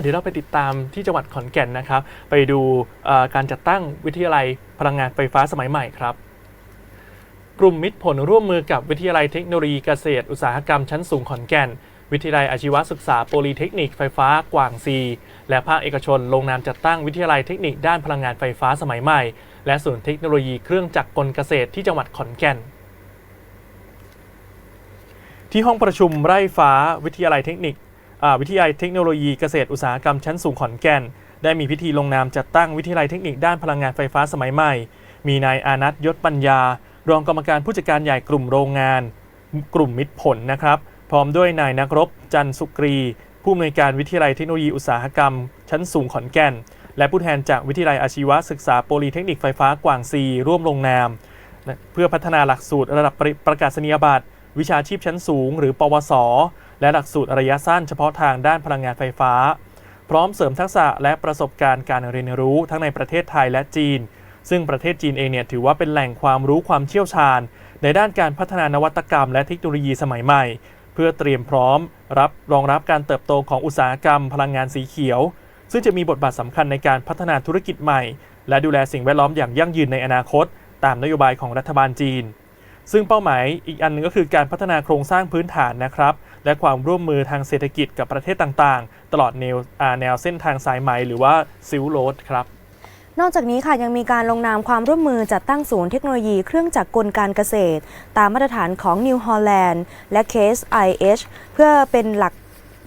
เดี๋ยวเราไปติดตามที่จังหวัดขอนแก่นนะครับ ไปดูการจัดตั้งวิทยาลัยพลังงานไฟฟ้าสมัยใหม่ครับ กลุ่มมิตรผลร่วมมือกับวิทยาลัยเทคโนโลยีเกษตร อุตสาหกรรมชั้นสูงขอนแก่น วิทยาลัยอาชีวศึกษาโพลีเทคนิคไฟฟ้ากว่างซีและภาคเอกชนลงนามจัดตั้งวิทยาลัยเทคนิคด้านพลังงานไฟฟ้าสมัยใหม่ และศูนย์เทคโนโลยีเครื่องจักรกลเกษตรที่จังหวัดขอนแก่นที่ห้องประชุมไร่ฟ้าวิทยาลัยเทคนิค วิทยาลัยเทคโนโลยีเกษตรอุตสาหกรรมชั้นสูงขอนแก่น ได้มีพิธีลงนามจัดตั้งวิทยาลัยเทคนิคด้านพลังงานไฟฟ้าสมัยใหม่ มีนายอานัทยศปัญญา รองกรรมการผู้จัดการใหญ่กลุ่มโรงงาน กลุ่มมิตรผลนะครับ พร้อมด้วยนายนักรบ จันทร์สุกรี ผู้อำนวยการวิทยาลัยเทคโนโลยีอุตสาหกรรม ชั้นสูงขอนแก่น และผู้แทนจากวิทยาลัยอาชีวศึกษาโพลีเทคนิคไฟฟ้ากวางซีร่วมลงนาม เพื่อพัฒนาหลักสูตรระดับปริประกาศนียบัตรวิชาชีพชั้นสูง หรือ ปวส และหลักสูตรระยะสั้นเฉพาะทางด้านพลังงานไฟฟ้า พร้อมเสริมทักษะและประสบการณ์การเรียนรู้ทั้งในประเทศไทยและจีน ซึ่งประเทศจีนเองเนี่ยถือว่าเป็นแหล่งความรู้ความเชี่ยวชาญ ในด้านการพัฒนานวัตกรรมและเทคโนโลยีสมัยใหม่ เพื่อเตรียมพร้อม รับรองรับการเติบโตของอุตสาหกรรม พลังงานสีเขียว ซึ่งจะมีบทบาทสำคัญในการพัฒนาธุรกิจใหม่ และดูแลสิ่งแวดล้อมอย่างยั่งยืนในอนาคต ตามนโยบายของรัฐบาลจีน ซึ่งเป้าหมายอีกอันหนึงก็คือการพัฒนาโครงสร้างพื้นฐานนะครับ และความร่วมมือทางเศรษฐกิจกับประเทศต่างๆ ตลอดแนวแนวเส้นทางสายไหมหรือว่าซิลโรดครับนอกจากนี้ค่ะยังมีการลงนามความร่วมมือจัดตั้งศูนย์เทคโนโลยีเครื่องจักรกลการเกษตร ตามมาตรฐานของนิวฮอลแลนด์และเคส IH เพื่อเป็นหลัก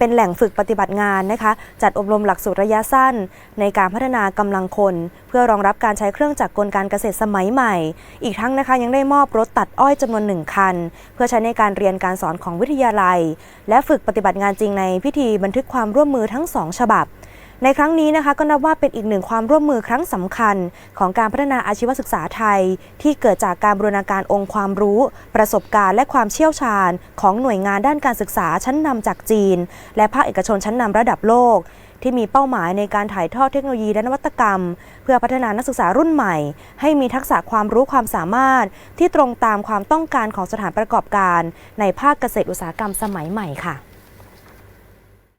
เป็นแหล่งฝึกปฏิบัติงานนะคะ จัดอบรมหลักสูตรระยะสั้น ในการพัฒนากำลังคน เพื่อรองรับการใช้เครื่องจักรกลการเกษตรสมัยใหม่ อีกทั้งนะคะยังได้มอบรถตัดอ้อยจำนวนหนึ่งคัน เพื่อใช้ในการเรียนการสอนของวิทยาลัย และฝึกปฏิบัติงานจริงในพิธีบันทึกความร่วมมือทั้งสองฉบับ ในครั้งนี้นะคะก็นับว่าเป็นอีกหนึ่งความร่วมมือครั้งสำคัญ ของการพัฒนาอาชีวศึกษาไทย ที่เกิดจากการบรูรณาการองค์ความรู้ ประสบการณ์และความเชี่ยวชาญ ของหน่วยงานด้านการศึกษาชั้นนำจากจีน และภาคเอกชนชั้นนำระดับโลก ที่มีเป้าหมายในการถ่ายทอดเทคโนโลยีและนวัตกรรม เพื่อพัฒนานักศึกษารุ่นใหม่ ให้มีทักษะความรู้ความสามารถ ที่ตรงตามความต้องการของสถานประกอบการ ในภาคเกษตรอุตสาหกรรมสมัยใหม่ค่ะ